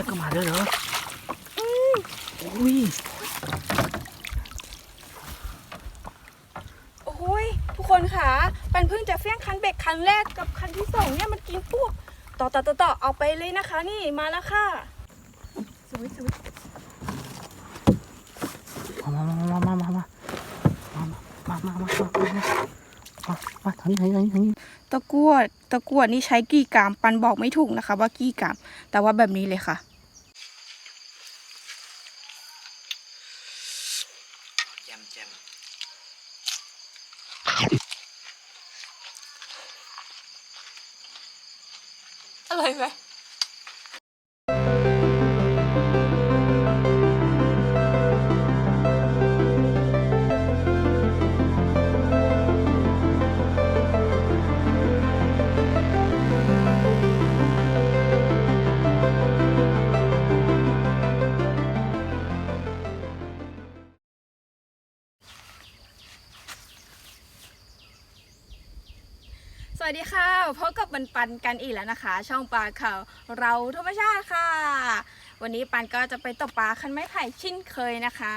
กก็มาด้วยเหรออุ้ยโอ้ยทุกคนค่ะปันเพิ่งจะเฟี้ยงคันเบรกคันแรกกับคันที่สองเนี่ยมันกินปุ๊บต่อต่อต่อต่อเอาไปเลยนะคะ นี่มาแล้วค่ะสวยสวยมามามามามามามามามามามามามามาทางนี้ทางนี้ทางนี้ทางนี้ตะกั่วตะกั่วนี่ใช้กี่กรัมปันบอกไม่ถูกนะคะ ว่ากี่กรัมแต่ว่าแบบนี้เลยค่ะ จมแจมอร่อยไหม สวัสดีค่ะพบกับปันปันกันอีกแล้วนะคะ ช่องปลาข่าวเราธรรมชาติค่ะ วันนี้ปันก็จะไปตกปลาคันไม้ไผ่ชินเคยนะคะ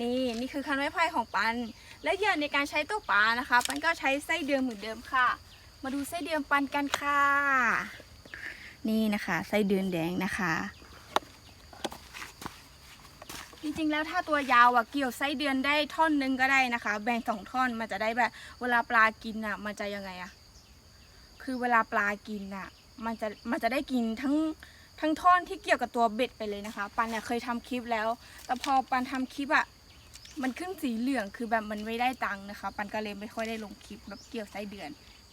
นี่นี่คือคันไม้ไผ่ของปัน และเหยื่อในการใช้ตกปลานะคะ ปันก็ใช้ไส้เดือนเหมือนเดิมค่ะ มาดูไส้เดือนปันกันค่ะ นี่นะคะไส้เดือนแดงนะคะ จริงๆแล้วถ้าตัวยาวอะเกี่ยวไส้เดือนได้ท่อนหนึงก็ได้นะคะ แบ่งสองท่อนมันจะได้แบบเวลาปลากินอะมันจะยังไงอะ คือเวลาปลากินน่ะ มันจะมันจะได้กินทั้งทั้งท่อนที่เกี่ยวกับตัวเบ็ดไปเลยนะคะ ปันเนี่ยเคยทำคลิปแล้ว แต่พอปันทำคลิปอะมันขึ้นสีเหลืองคือแบบมันไม่ได้ตังค์นะคะ ปันก็เลยไม่ค่อยได้ลงคลิปแบบเกี่ยวไส้เดือน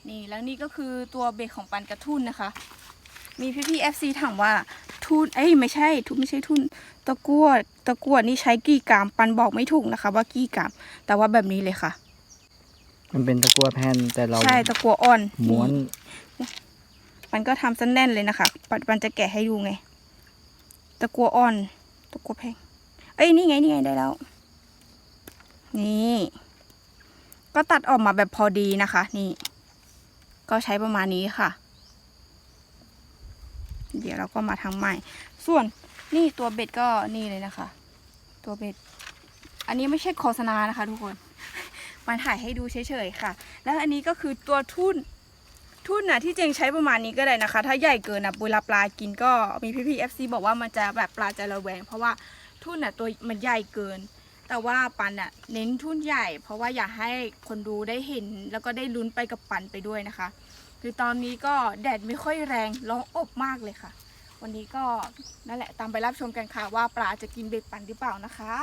นี่แล้วนี่ก็คือตัวเบ็ดของปันกระทุนนะคะ มีพี่พี่เอฟซีถามว่าทุนเอ้ยไม่ใช่ทุนไม่ใช่ทุนตะกั่วตะกั่วนี่ใช้กี่กรัมปันบอกไม่ถูกนะคะ ว่ากี่กรัมแต่ว่าแบบนี้เลยค่ะ มันเป็นตะกั่วแผ่นแต่เราใช่ตะกั่วอ่อนม้วนปันก็ทำซะแน่นเลยนะคะปันปันจะแกะให้ดูไง ตะกัวอ่อน ตะกัวแพงเอ้ยนี่ไงนี่ไงได้แล้ว นี่ ก็ตัดออกมาแบบพอดีนะคะ นี่ ก็ใช้ประมาณนี้ค่ะ เดี๋ยวเราก็มาทำใหม่ ส่วนนี่ตัวเบ็ดก็นี่เลยนะคะ ตัวเบ็ด อันนี้ไม่ใช่โฆษณานะคะ ทุกคน มาถ่ายให้ดูเฉยๆค่ะ แล้วอันนี้ก็คือตัวทุ่นทุ่นน่ะที่เจงใช้ประมาณนี้ก็ได้นะคะ ถ้าใหญ่เกินนะเวลาปลากินก็มีพี่พีเอฟซีบอกว่ามันจะแบบปลาจะระแวง เพราะว่าทุ่นน่ะตัวมันใหญ่เกิน แต่ว่าปันน่ะเน้นทุ่นใหญ่ เพราะว่าอยากให้คนดูได้เห็น แล้วก็ได้ลุ้นไปกับปันไปด้วยนะคะ คือตอนนี้ก็แดดไม่ค่อยแรงร้อนอบมากเลยค่ะ วันนี้ก็นั่นแหละตามไปรับชมกันค่ะว่าปลาจะกินเบ็ดปันหรือเปล่านะคะ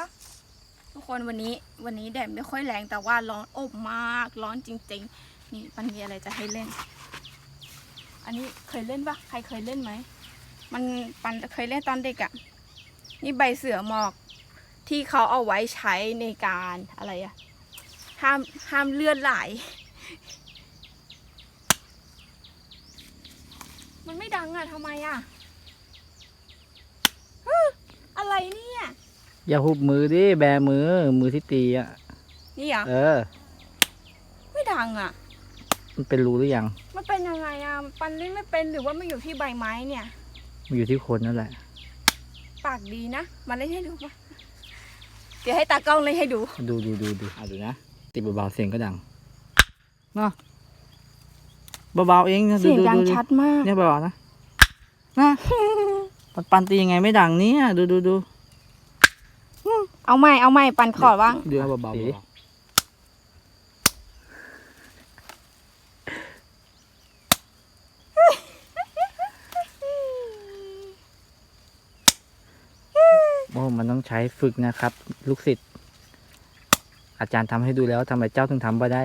ทุกคนวันนี้วันนี้แดดไม่ค่อยแรงแต่ว่าร้อนอบมาก ร้อนจริง ๆ นี่ปันมีอะไรจะให้เล่น อันนี้เคยเล่นปะใครเคยเล่นไหมมันปันเคยเล่นตอนเด็กอะ่ะนี่ใบเสือหมอกที่เขาเอาไว้ใช้ในการอะไรอะ่ะห้ามห้ามเลือดไหลมันไม่ดังอะ่ะทำไมอะ่ะอะไรเนี่ย อย่าหุบมือดิ แบมือ มือที่ตีอะ นี่เหรอ เออ ไม่ดังอะ่ะ มันเป็นรูหรือยัง มันเป็นยังไงอะ่ะ ปันเล่นไม่เป็นหรือว่ามันอยู่ที่ใบไม้เนี่ย มันอยู่ที่คนนั่นแหละ ปากดีนะมาเล่นให้ดูปะเดี๋ยวให้ตากล้องเล่นให้ดู ดูดูดูดูอะดูนะ ติดเบาๆเสียงก็ดังเนาะเบาๆเองนะดูเสียงดูดังดูชัดมาก เนี่ยเบาๆนะนะปันปันตียังไงไม่ดังเนี่ยดูดูดู เอาใหม่เอาใหม่ปันขอบ้างดูเบาๆเบาๆ โอ้มันต้องใช้ฝึกนะครับ ลูกศิษย์อาจารย์ทำให้ดูแล้วทำไมเจ้าถึงทำมาได้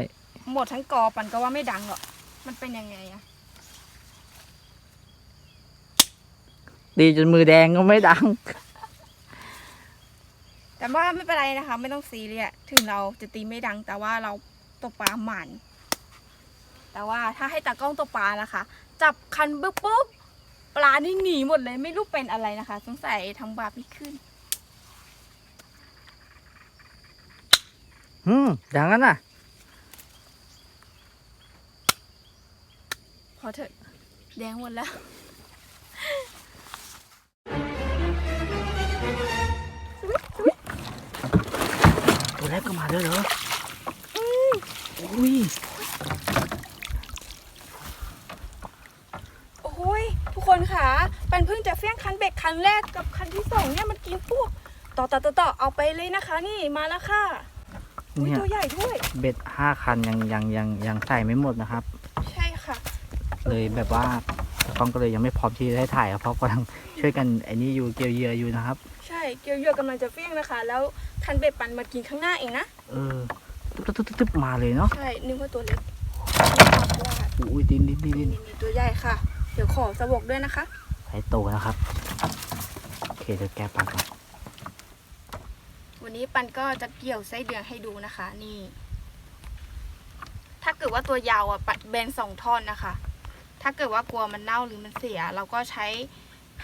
หมดทั้งกอปันก็ว่าไม่ดังหรอกมันเป็นยังไงอะตีจนมือแดงก็ไม่ดัง แต่ว่าไม่เป็นไรนะคะ ไม่ต้องซีเรียสถึงเราจะตีไม่ดัง แต่ว่าเราตกปลาหมัน แต่ว่าถ้าให้ตากล้องตกปลานะคะ จับคันปุ๊บปุ๊บปลานี่หนีหมดเลยไม่รู้เป็นอะไรนะคะ สงสัยทำบาปไม่ขึ้น อืมดังนั้นน่ะ พอเถอะแดงหมดแล้วตัว แรกก็มาด้วยเหรออุ้ยโอ้ยทุกคนค่ะปันเพิ่งจะเฟี้ยงคันเบ็ดคันแรกกับคันที่สองเนี่ยมันกินพวกต่อต่อต่อต่อเอาไปเลยนะคะ นี่มาแล้วค่ะอุ้ยเนี่ยตัวใหญ่ด้วย เบ็ดห้าคันยังยังยังยังใส่ไม่หมดนะครับ ใช่ค่ะ เลยแบบว่าต้องก็เลยยังไม่พร้อมที่จะได้ถ่ายครับเพราะกำลังช่วยกันไอ้นี่อยู่เกี่ยวเหยื่ออยู่นะครับ ใช่เกี่ยวเหยื่อกำลังจะเฟี้ยงนะคะ แล้ว คันเบ็ดปันมากินข้างหน้าเองนะ เออตึ๊บตึ๊บตึ๊บตึ๊บมาเลยเนาะใช่ นึกว่าตัวเล็กว่าอุ้ยดินดินดินดินี่นนี่ตัวใหญ่ค่ะ เดี๋ยวขอสะบกด้วยนะคะใส่โตนะครับ โอเคเดี๋ยวแกปักก่อนวันนี้ปันก็จะเกี่ยวไส้เดือนให้ดูนะคะ นี่ ถ้าเกิดว่าตัวยาวอะปันแบนสองท่อนนะคะ ถ้าเกิดว่ากลัวมันเน่าหรือมันเสีย เราก็ใช้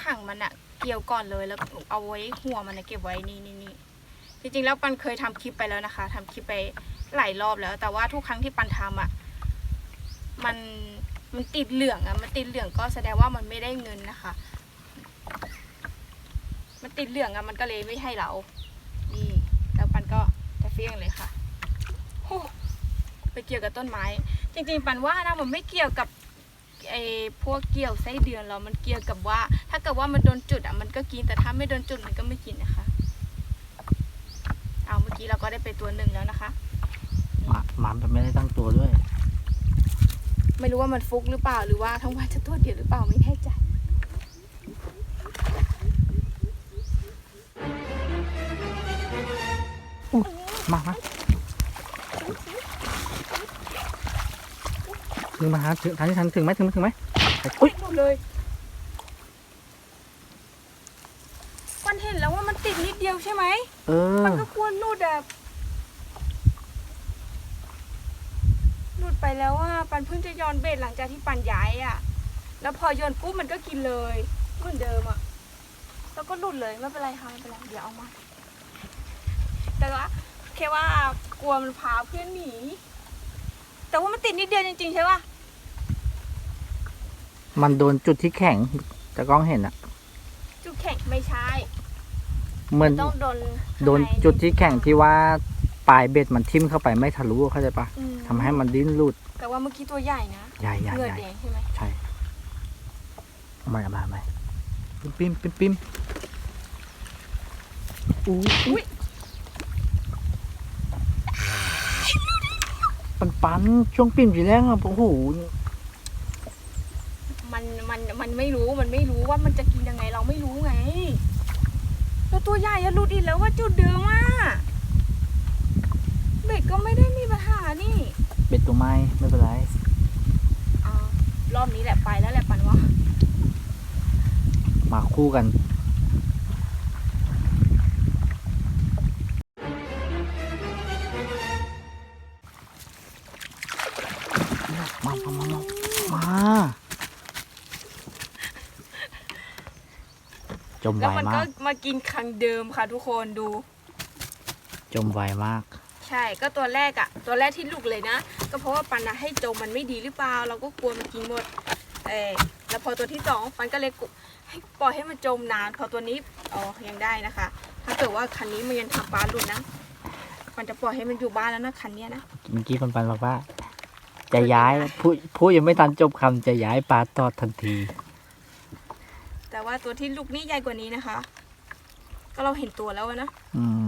ห่างมันอะเกี่ยวก่อนเลยแล้วเอาไว้หัวมันอะเก็บไว้นี่นี่นี่ จริงๆ แล้วปันเคยทำคลิปไปแล้วนะคะทำคลิปไปหลายรอบแล้ว แต่ว่าทุกครั้งที่ปันทำอะ มันมันติดเหลืองอะ มันติดเหลืองก็แสดงว่ามันไม่ได้เงินนะคะ มันติดเหลืองอะ มันก็เลยไม่ให้เรา นี่ แล้วปันก็จะเฟี้ยงเลยค่ะโอ้ไปเกี่ยวกับต้นไม้ จริง ๆ ปันว่านะมันไม่เกี่ยวกับไอ้พวกเกี่ยวไส้เดือนเรามันเกี่ยวกับว่า ถ้าเกิดว่ามันโดนจุดอะมันก็กินแต่ถ้าไม่โดนจุดมันก็ไม่กินนะคะ อาเมื่อกี้เราก็ได้ไปตัวหนึ่งแล้วนะคะมามาแบบไม่ได้ตั้งตัวด้วย ไม่รู้ว่ามันฟุกหรือเปล่าหรือว่าทั้งวันจะตัวเดียวหรือเปล่าไม่แน่ใจมามาถึงมาหาถึงทันทันถึงไหมถึงไหมถึงไหมอุ้ย หมดเลยปันเห็นแล้วว่ามันติ ดนิดเดียวใช่ไหม เออ มันก็ควรหลุดอะหลุดไปแล้วว่าปันเพิ่งจะย้อนเบ็ดหลังจากที่ปันย้ายอะแล้วพอโยนปุ๊บมันก็กินเลยเหมือนเดิมอะแล้วก็หลุดเลยไม่เป็นไรค่ะไม่เป็นไรเดี๋ยวเอามา แต่ว่าแค่ว่ากลัวมันพาเพื่อนหนี แต่ว่ามันติดนิดเดียวจริงๆใช่ปะมันโดนจุดที่แข็งแต่กล้องเห็นอะจุดแข็งไม่ใช่ เหมือนต้องโดนข้างโดนใจุดที่แข็งที่ว่าปลายเบ็ดมันทิ่มเข้าไปไม่ทะลุเข้าใจปะอืมทำให้มันดิ้นหลุด แต่ว่าเมื่อกี้ตัวใหญ่นะใหญ่ใหญ่เหงื่อใหญ่แดงใช่ไหมใช่เอามาเอามาเอามาปิ้มปิ้มปิ้มปิ้มอู้อุ้ยปันปันช่วงปิ้มทีแรกอะโอ้โหมันมันมันไม่รู้มันไม่รู้ว่ามันจะกินยังไงเราไม่รู้ไง แล้วตัวใหญ่อะหลุดอีกแล้วว่าจุดเดิมอะเบ็ดก็ไม่ได้มีปัญหานี่เบ็ดตัวไม้ไม่เป็นไรอ่ารอบนี้แหละไปแล้วแหละปันว่ามาคู่กัน จมแล้วไวมันมาก็ก มากินครั้งเดิมค่ะทุกคนดู จมไวมาก ใช่ก็ตัวแรกอะตัวแรกที่ลูกเลยนะ ก็เพราะว่าปันนะให้จมมันไม่ดีหรือเปล่า เราก็กลัวมันกินหมดเออแล้วพอตัวที่สองปันก็เลยกุให้ปล่อยให้มันจมนาน พอตัวนี้อ๋อยังได้นะคะ ถ้าเกิดว่าคันนี้มันยังทำปลาหลุดนะปันจะปล่อยให้มันอยู่บ้านแล้วนะคันเนี้ยนะเมื่อกี้ปันปันบอกว่า จะย้ายพูดพูดยังไม่ทันจบคำจะย้ายปลาตอดทันที แต่ว่าตัวที่ลูกนี่ใหญ่กว่านี้นะคะ ก็เราเห็นตัวแล้วอะนะอืม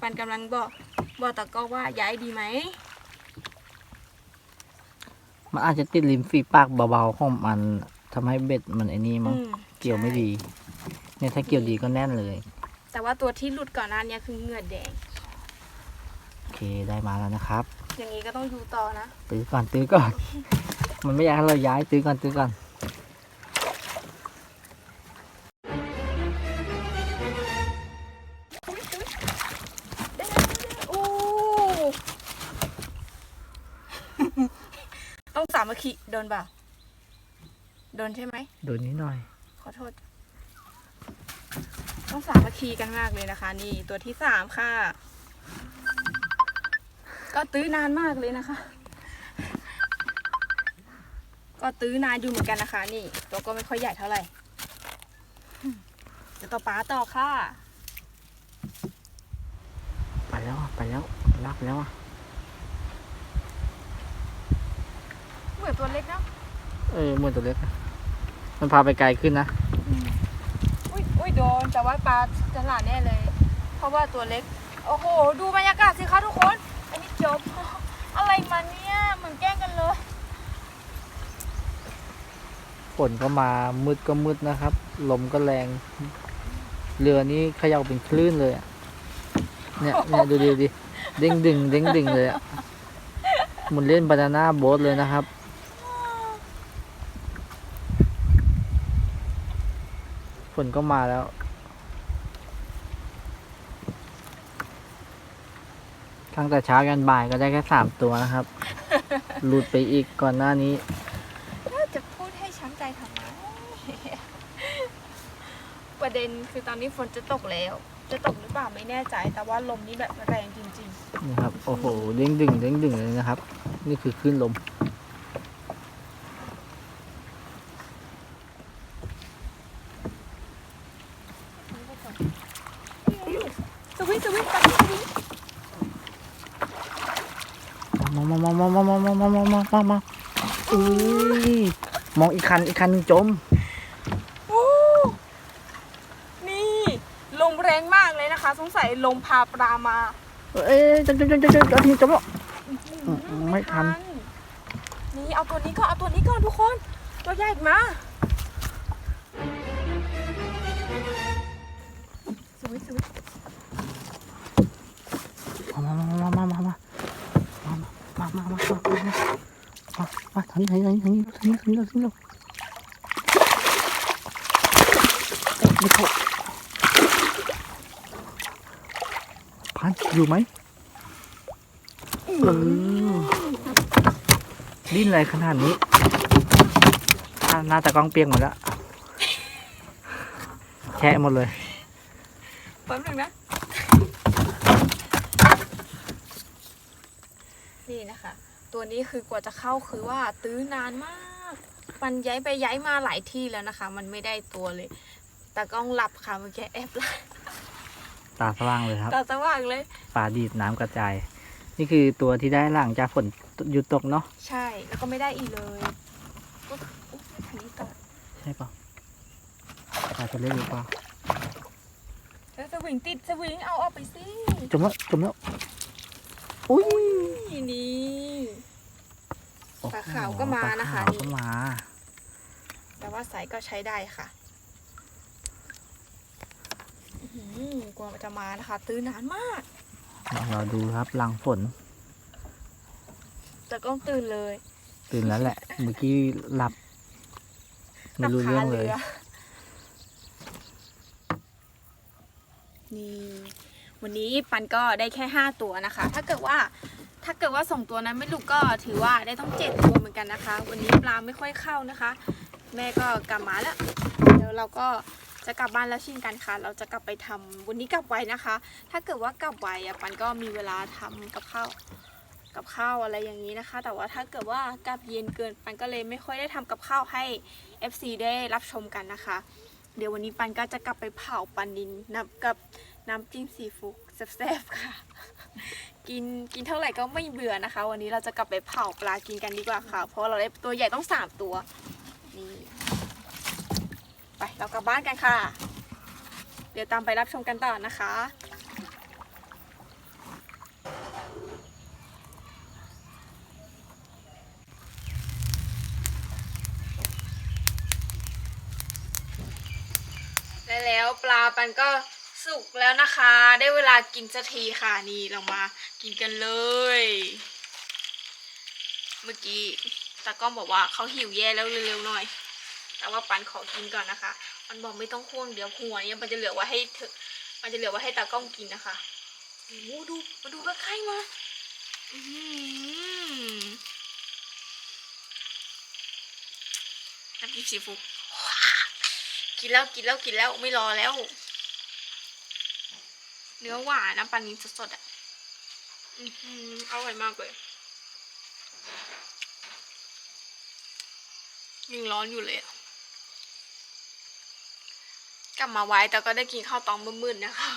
ปันกำลังบอกบอกตะกร้อว่าย้ายดีไหมมันอาจจะติดริมฝีปากเบาๆของมันทำให้เบ็ดมันไอ้นี่มั้งอืมเกี่ยวไม่ดี เนี่ยถ้าเกี่ยวดีก็แน่นเลย แต่ว่าตัวที่หลุดก่อนหน้านี้คือเหงื่อแดง โอเคได้มาแล้วนะครับ อย่างนี้ก็ต้องอยู่ต่อนะ ตื้อก่อนตื้อก่อน มันไม่อยากให้เราย้ายตื้อก่อนตื้อก่อน ต้องสามัคคีโดนเปล่าโดนใช่ไหม โดนนิดหน่อย ขอโทษ ต้องสามัคคีกันมากเลยนะคะ นี่ตัวที่สามค่ะ ก็ตื้อนานมากเลยนะคะ ก็ตื้อนานอยู่เหมือนกันนะคะ นี่ ตัวก็ไม่ค่อยใหญ่เท่าไหร่ดี๋ยวต่อปลาต่อค่ะ ไปแล้วอะไปแล้วลากไปแล้วอะ เหมือนตัวเล็กเนาะเออเหมือนตัวเล็กนะมันพาไปไกลขึ้นนะ อุ้ยอุ้ยโดนแต่ว่าปลาฉลาดแน่เลย เพราะว่าตัวเล็ก โอ้โห ดูบรรยากาศสิคะทุกคน อันนี้จบ อะไรมาเนี่ยเหมือนแกล้งกันเลยฝนก็มามืดก็มืดนะครับ ลมก็แรง เรือนี้เขย่าเป็นคลื่นเลยอะเนี่ยเนี่ยดูดิดูดิเด้งดึงเด้งดึงเลยอะเหมันเล่นบานาน่าโบ๊ทเลยนะครับ นก็มาแล้ว ตั้งแต่เช้ายันบ่ายก็ได้แค่สามตัวนะครับ หลุดไปอีกก่อนหน้านี้จะพูดให้ช้ำใจทำไม ประเด็นคือตอนนี้ฝนจะตกแล้ว จะตกหรือเปล่าไม่แน่ใจ แต่ว่าลมนี้แบบแรงจริงนี่ครับ โอ้โหเด้งดึงเด้งดึงเลยนะครับ นี่คือคลื่นลม ๆ สวิงสวิงสวิงสวิง มามามา มามามามามามามามาอุ้ยมองอีกคันอีกคันหนึ่งจมโอ้นี่ลมแรงมากเลยนะคะ สงสัยลมพาปลามา เอ้ยจมจมจมจมจมจมจมแล้วอืมไม่ทันนี่เอาตัวนี้ก่อนเอาตัวนี้ก่อนทุกคนตัวใหญ่อีกมาสวิงสวิงมามามามามามามามามามา มามาทางนี้ทางนี้ทางนี้ทางนี้ทางนี้ทางนี้ไม่เข้าพันอยู่ไหมเออดิ้นอะไรขนาดนี้หน้าตากล้องเปียกหมดแล้วแฉะหมดเลยแป๊บหนึงนะ นี่นะคะ ตัว นี้คือกว่าจะเข้าคือว่าตื้อนานมาก มันย้ายไปย้ายมาหลายที่แล้วนะคะ มันไม่ได้ตัวเลย แต่กล้องหลับค่ะเมื่อกี้แอบหลับตาสว่างเลยครับตาสว่างเลยฝาดีดน้ำกระจาย นี่คือตัวที่ได้หลังจากฝนหยุดตกเนาะใช่ แล้วก็ไม่ได้อีกเลยอุ๊ยอุ๊ยอันนี้ต่อใช่ปะปลาจะเล่นหรือเปล่าเออสวิงติดสวิงเอาออกไปสิจมแล้วจมแล้วอุ้ยนี่นี่โอ้โห ปลาขาวก็มานะคะปลาขาวนี่ก็มาแต่ว่าไซส์ก็ใช้ได้ค่ะอื้อหือกว่ามันจะมานะคะ ตื้อนานมาก เราดูครับหลังฝน แต่กล้องตื่นเลย ตื่นแล้วแหละ เมื่อกี้หลับ ไม่รู้เรื่องเลยหลับคานี่ วันนี้ปันก็ได้แค่ห้าตัวนะคะ ถ้าเกิดว่า ถ้าเกิดว่าส่งตัวนั้นไม่หลุดก็ถือว่าได้ต้องเจ็ดตัวเหมือนกันนะคะ วันนี้ปลาไม่ค่อยเข้านะคะ แม่ก็กลับมาแล้ว เดี๋ยวเราก็จะกลับบ้านแล้วเช่นกันค่ะ เราจะกลับไปทำวันนี้กลับไวนะคะ ถ้าเกิดว่ากลับไวอะปันก็มีเวลาทำกับข้าวกับข้าวอะไรอย่างนี้นะคะ แต่ว่าถ้าเกิดว่ากลับเย็นเกินปันก็เลยไม่ค่อยได้ทำกับข้าวให้ FC ได้รับชมกันนะคะ เดี๋ยววันนี้ปันก็จะกลับไปเผาปันนินนับกับน้ำจิ้มซีฟู้ดแซ่บๆค่ะ กินกินเท่าไหร่ก็ไม่เบื่อนะคะ วันนี้เราจะกลับไปเผาปลากินกันดีกว่าค่ะ เพราะเราได้ตัวใหญ่ต้องสามตัวนี่ไปเรากลับบ้านกันค่ะ เดี๋ยวตามไปรับชมกันต่อนะคะแล้วปลาปันก็ สุกแล้วนะคะ ได้เวลากินสักทีค่ะนี่เรามากินกันเลย เมื่อกี้ตาก้องบอกว่าเขาหิวแย่แล้วเร็วๆหน่อย แต่ว่าปันขอกินก่อนนะคะ มันบอกไม่ต้องห่วงเดี๋ยวหัวเนี่ยมันจะเหลือไว้ให้เธอมันจะเหลือไว้ให้ตาก้องกินนะคะโอ้ดูมาดูใกล้ๆมาอื้อหือน้ำจิ้มซีฟู้ดกินแล้วกินแล้วกินแล้วไม่รอแล้ว เนื้อหวานน้ำปลานิลสดๆอะอือหืออร่อยมากเลยยังร้อนอยู่เลยอะลับมาไว้แต่ก็ได้กินข้าวตองมืดๆนะคะ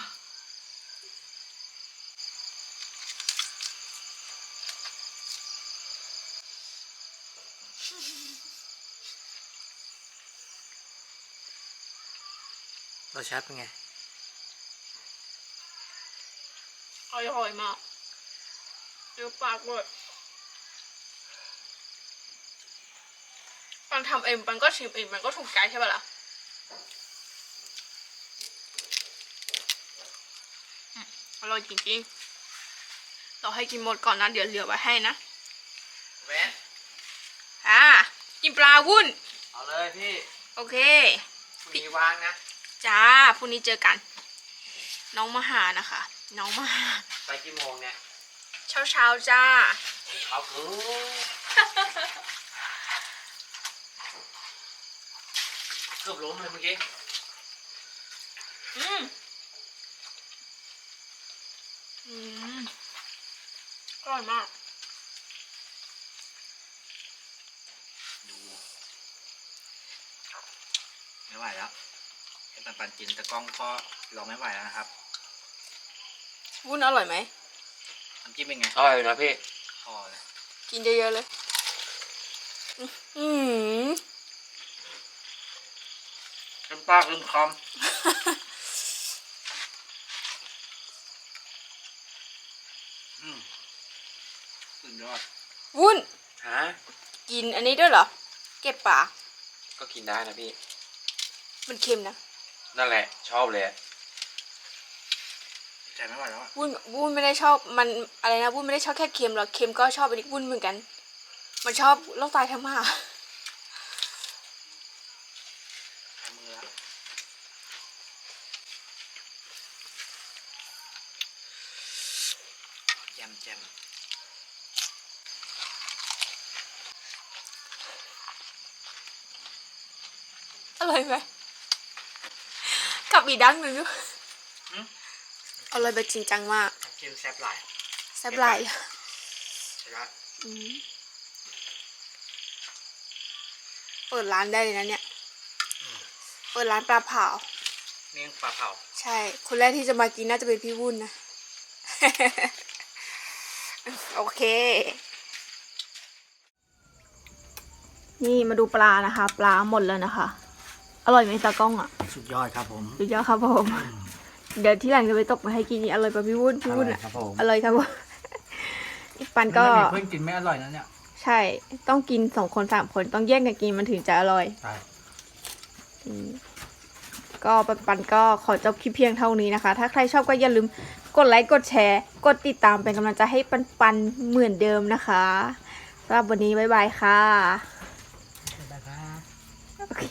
รสชาติเป็นไง อร่อยมากเดี๋ยวปากเลยปันทำเองปันก็ชิมเองมันก็ถูกใจใช่ปะล่ะอืมอร่อยจริงๆ เราให้กินหมดก่อนนะเดี๋ยวเหลือไว้ให้นะแวนอ่ากินปลาวุ้นเอาเลยพี่โอเคมีวางนะ จ้าพรุ่งนี้เจอกัน น้องมาหานะคะ น้องมาหาไปกี่โมงเนี่ยเช้าเช้าๆจ้าเอาคือเกือบล้มเลยเมื่อกี้อืมอืมอร่อยมาก ดูไม่ไหวแล้วให้ปันปันกินแต่กล้องก็รอไม่ไหวแล้วนะครับ วุ้นอร่อยไหม น้ำจิ้มเป็นไงอร่อยนะพี่พอเลยกินเยอะๆเลย อืมเต็มปากเต็มคำอืมสุดยอดวุ้น ฮะกินอันนี้ด้วยเหรอ เก็บปลาก็กินได้นะพี่ มันเค็มนะ นั่นแหละ ชอบเลย ใจไม่ไหวแล้วอะวุ้นวุ้นไม่ได้ชอบมันอะไรนะวุ้นไม่ได้ชอบแค่เค็มหรอกเค็มก็ชอบอันนี้วุ้นเหมือนกัน มันชอบโรคไตทั้งมาใช้มือแล้วแจมแจมอร่อยไหมกับอีกดังหนึ่งด้วย อร่อยแบบจริงจังมากน้ำจิ้มแซ่บหลายแซ่บหลายใช่ไหมอืมเปิดร้านได้เลยนะเนี่ย เปิดร้านปลาเผา เมี่ยงปลาเผา ใช่ คนแรกที่จะมากินน่าจะเป็นพี่วุ่นนะ โอเค นี่มาดูปลานะคะ ปลาหมดแล้วนะคะ อร่อยไหมตากล้องอะ สุดยอดครับผม สุดยอดครับผม เดี๋ยวที่หลังจะไปตกมาให้กินนี่อร่อยกว่าพี่วุ่นพี่วุ่นอะครับผมอร่อยครับผมปันก็ไม่มีเพื่อนกินไม่อร่อยนะเนี่ยใช่ ต้องกินสองคนสามคนต้องแย่งกันกินมันถึงจะอร่อย ใช่อืมก็ปันปันก็ขอจบคลิปเพียงเท่านี้นะคะ ถ้าใครชอบก็อย่าลืมกดไลค์กดแชร์ กดติดตามเป็นกำลังใจให้ปันปันเหมือนเดิมนะคะสำหรับวันนี้บ๊ายบายค่ะ บ๊ายบายครับโอเค